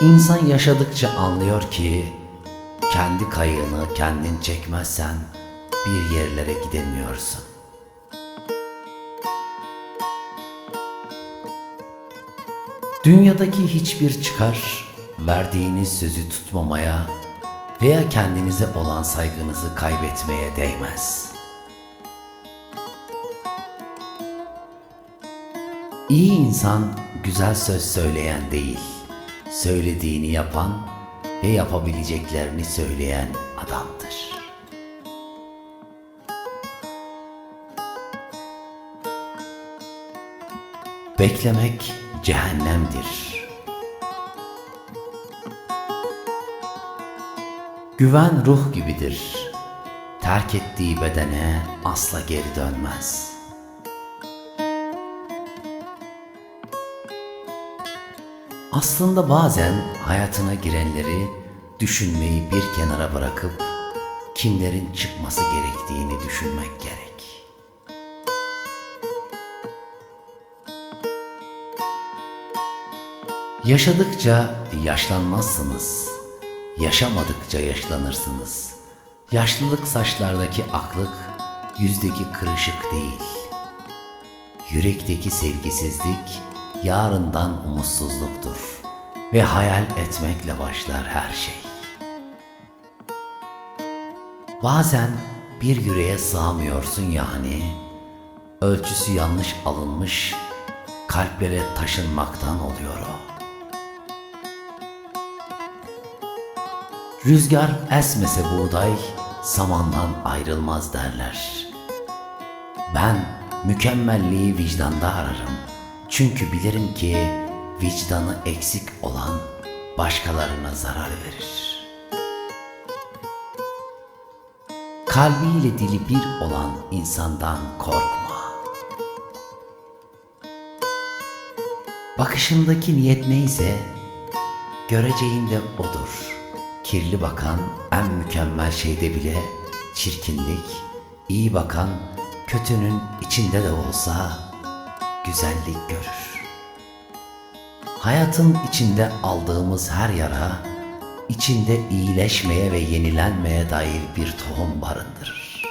İnsan yaşadıkça anlıyor ki kendi kayığını kendin çekmezsen bir yerlere gidemiyorsun. Dünyadaki hiçbir çıkar verdiğiniz sözü tutmamaya veya kendinize olan saygınızı kaybetmeye değmez. İyi insan güzel söz söyleyen değil, söylediğini yapan ve yapabileceklerini söyleyen adamdır. Beklemek cehennemdir. Güven ruh gibidir. Terk ettiği bedene asla geri dönmez. Aslında bazen hayatına girenleri düşünmeyi bir kenara bırakıp kimlerin çıkması gerektiğini düşünmek gerek. Yaşadıkça yaşlanmazsınız. Yaşamadıkça yaşlanırsınız. Yaşlılık saçlardaki aklık, yüzdeki kırışık değil. Yürekteki sevgisizlik yarından umutsuzluktur ve hayal etmekle başlar her şey. Bazen bir yüreğe sığamıyorsun yani, ölçüsü yanlış alınmış, kalplere taşınmaktan oluyor o. Rüzgar esmese buğday, samandan ayrılmaz derler. Ben mükemmelliği vicdanda ararım. Çünkü bilirim ki vicdanı eksik olan başkalarına zarar verir. Kalbiyle dili bir olan insandan korkma. Bakışındaki niyet neyse göreceğin de odur. Kirli bakan en mükemmel şeyde bile çirkinlik, iyi bakan kötünün içinde de olsa güzellik görür. Hayatın içinde aldığımız her yara, içinde iyileşmeye ve yenilenmeye dair bir tohum barındırır.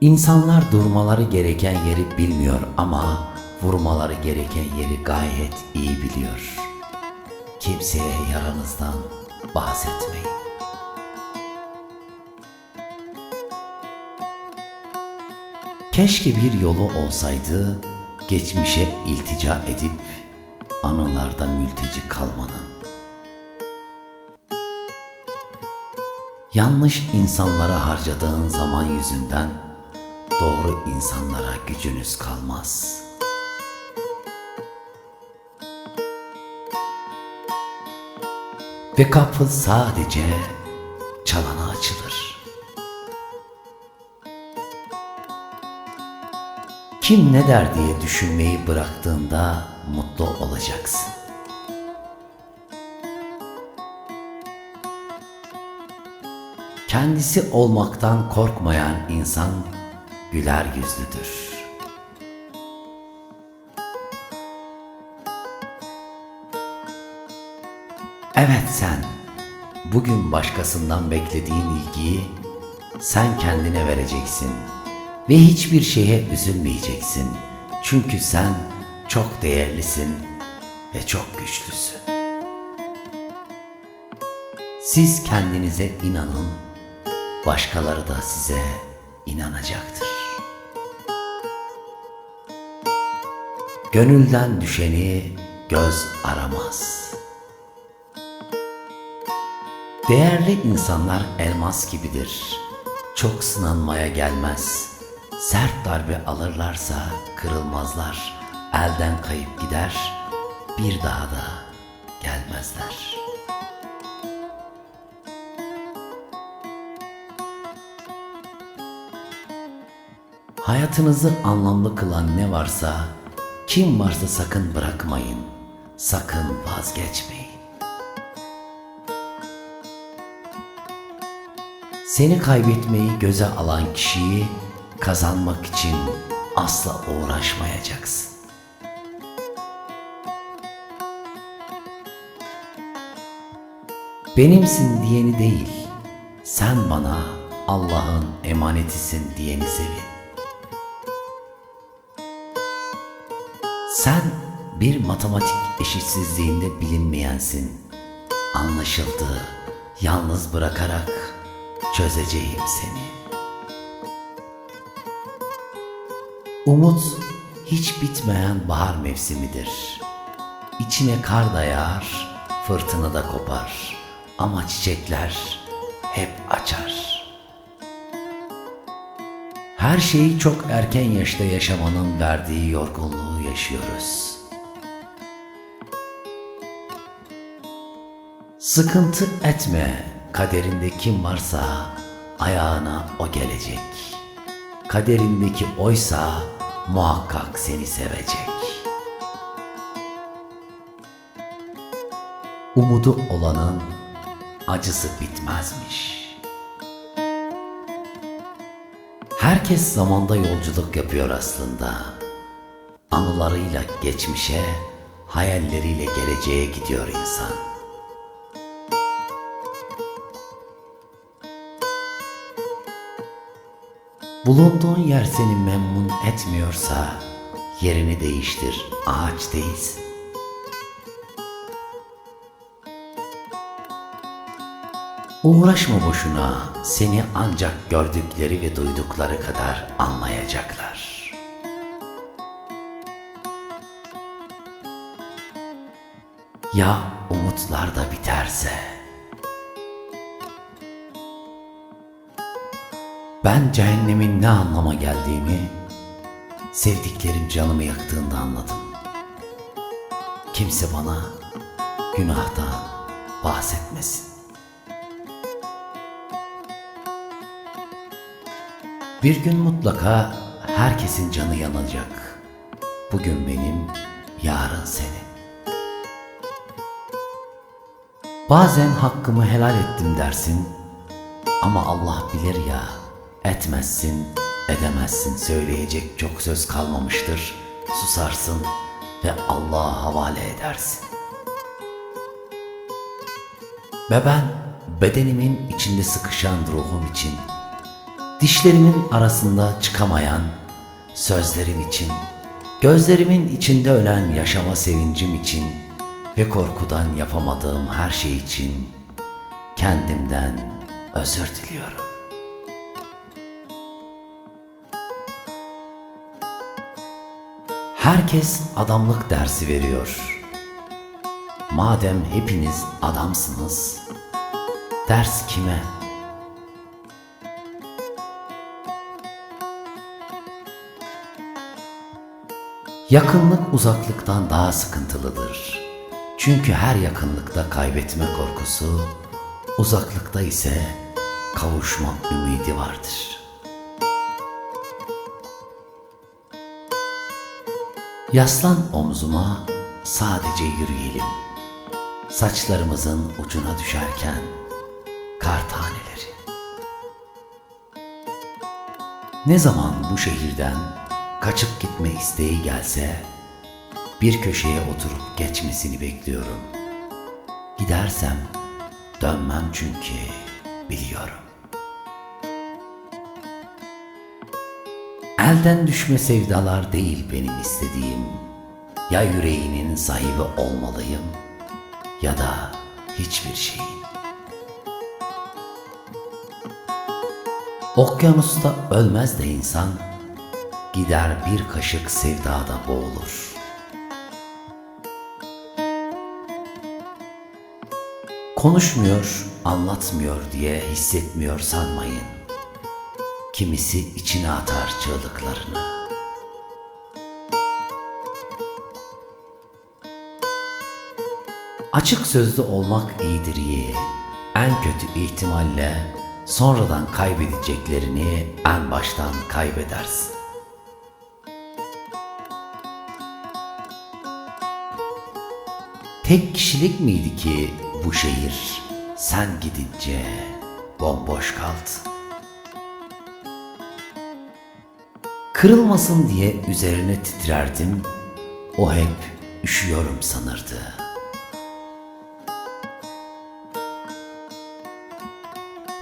İnsanlar durmaları gereken yeri bilmiyor ama vurmaları gereken yeri gayet iyi biliyor. Kimseye yaranızdan bahsetmeyin. Keşke bir yolu olsaydı geçmişe iltica edip anılarda mülteci kalmanın. Yanlış insanlara harcadığın zaman yüzünden doğru insanlara gücünüz kalmaz. Ve kapı sadece çalana açılır. Kim ne der diye düşünmeyi bıraktığında mutlu olacaksın. Kendisi olmaktan korkmayan insan güler yüzlüdür. Evet sen, bugün başkasından beklediğin ilgiyi sen kendine vereceksin ve hiçbir şeye üzülmeyeceksin. Çünkü sen çok değerlisin ve çok güçlüsün. Siz kendinize inanın, başkaları da size inanacaktır. Gönülden düşeni göz aramaz. Değerli insanlar elmas gibidir. Çok sınanmaya gelmez. Sert darbe alırlarsa kırılmazlar. Elden kayıp gider. Bir daha da gelmezler. Hayatınızı anlamlı kılan ne varsa, kim varsa sakın bırakmayın. Sakın vazgeçmeyin. Seni kaybetmeyi göze alan kişiyi kazanmak için asla uğraşmayacaksın. Benimsin diyeni değil, sen bana Allah'ın emanetisin diyeni sevin. Sen bir matematik eşitsizliğinde bilinmeyensin. Anlaşıldı. Yalnız bırakarak çözeceğim seni.'' Umut hiç bitmeyen bahar mevsimidir. İçine kar da yağar, fırtına da kopar. Ama çiçekler hep açar. Her şeyi çok erken yaşta yaşamanın verdiği yorgunluğu yaşıyoruz. Sıkıntı etme, kaderinde kim varsa ayağına o gelecek. Kaderindeki oysa muhakkak seni sevecek. Umudu olanın acısı bitmezmiş. Herkes zamanda yolculuk yapıyor aslında. Anılarıyla geçmişe, hayalleriyle geleceğe gidiyor insan. Bulunduğun yer seni memnun etmiyorsa yerini değiştir, ağaç değilsin. Uğraşma boşuna, seni ancak gördükleri ve duydukları kadar anlayacaklar. Ya umutlar da biterse? Ben cehennemin ne anlama geldiğimi, sevdiklerim canımı yaktığında anladım. Kimse bana günahtan bahsetmesin. Bir gün mutlaka herkesin canı yanacak. Bugün benim, yarın senin. Bazen hakkımı helal ettim dersin ama Allah bilir ya etmezsin, edemezsin söyleyecek çok söz kalmamıştır. Susarsın ve Allah'a havale edersin. Ve ben bedenimin içinde sıkışan ruhum için Dişlerimin arasında çıkamayan sözlerim için, gözlerimin içinde ölen yaşama sevincim için ve korkudan yapamadığım her şey için kendimden özür diliyorum. Herkes adamlık dersi veriyor. Madem hepiniz adamsınız, ders kime? Yakınlık uzaklıktan daha sıkıntılıdır. Çünkü her yakınlıkta kaybetme korkusu, uzaklıkta ise kavuşma ümidi vardır. Yaslan omzuma, sadece yürüyelim. Saçlarımızın ucuna düşerken kar taneleri. Ne zaman bu şehirden kaçıp gitme isteği gelse bir köşeye oturup geçmesini bekliyorum. Gidersem dönmem çünkü biliyorum. Elden düşme sevdalar değil benim istediğim. Ya yüreğinin sahibi olmalıyım ya da hiçbir şeyin. Okyanusta ölmez de insan, gider bir kaşık sevdada boğulur. Konuşmuyor, anlatmıyor diye hissetmiyor sanmayın. Kimisi içine atar çığlıklarını. Açık sözlü olmak iyidir iyi. En kötü ihtimalle sonradan kaybedeceklerini en baştan kaybedersin. Tek kişilik miydi ki bu şehir sen gidince bomboş kaldı? Kırılmasın diye üzerine titrerdim, o hep üşüyorum sanırdı.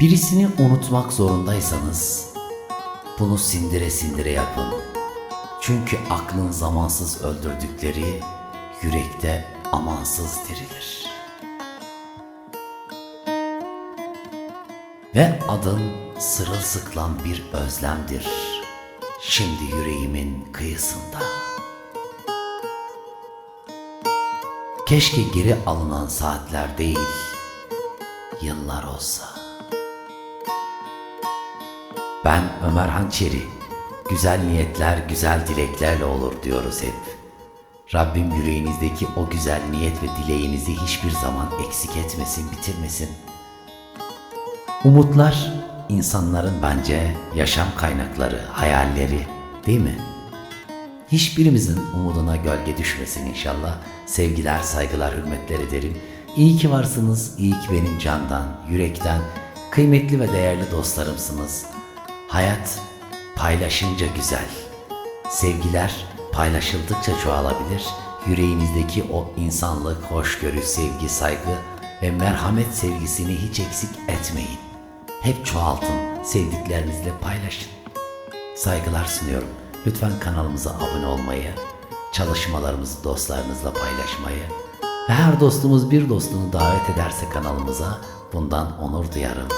Birisini unutmak zorundaysanız bunu sindire sindire yapın. Çünkü aklın zamansız öldürdükleri yürekte amansız dirilir. Ve adın sırılsıklam bir özlemdir. Şimdi yüreğimin kıyısında. Keşke geri alınan saatler değil, yıllar olsa. Ben Ömer Hançeri. Güzel niyetler güzel dileklerle olur diyoruz hep. Rabbim yüreğinizdeki o güzel niyet ve dileğinizi hiçbir zaman eksik etmesin, bitirmesin. Umutlar insanların bence yaşam kaynakları, hayalleri değil mi? Hiçbirimizin umuduna gölge düşmesin inşallah. Sevgiler, saygılar, hürmetler ederim. İyi ki varsınız, iyi ki benim candan, yürekten, kıymetli ve değerli dostlarımsınız. Hayat paylaşınca güzel. Sevgiler paylaşıldıkça çoğalabilir. Yüreğinizdeki o insanlık, hoşgörü, sevgi, saygı ve merhamet sevgisini hiç eksik etmeyin. Hep çoğaltın, sevdiklerinizle paylaşın. Saygılar sunuyorum. Lütfen kanalımıza abone olmayı, çalışmalarımızı dostlarınızla paylaşmayı ve her dostumuz bir dostunu davet ederse kanalımıza bundan onur duyarım,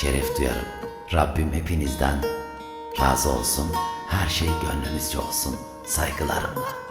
şeref duyarım. Rabbim hepinizden razı olsun. Her şey gönlünüzce olsun. Saygılarımla.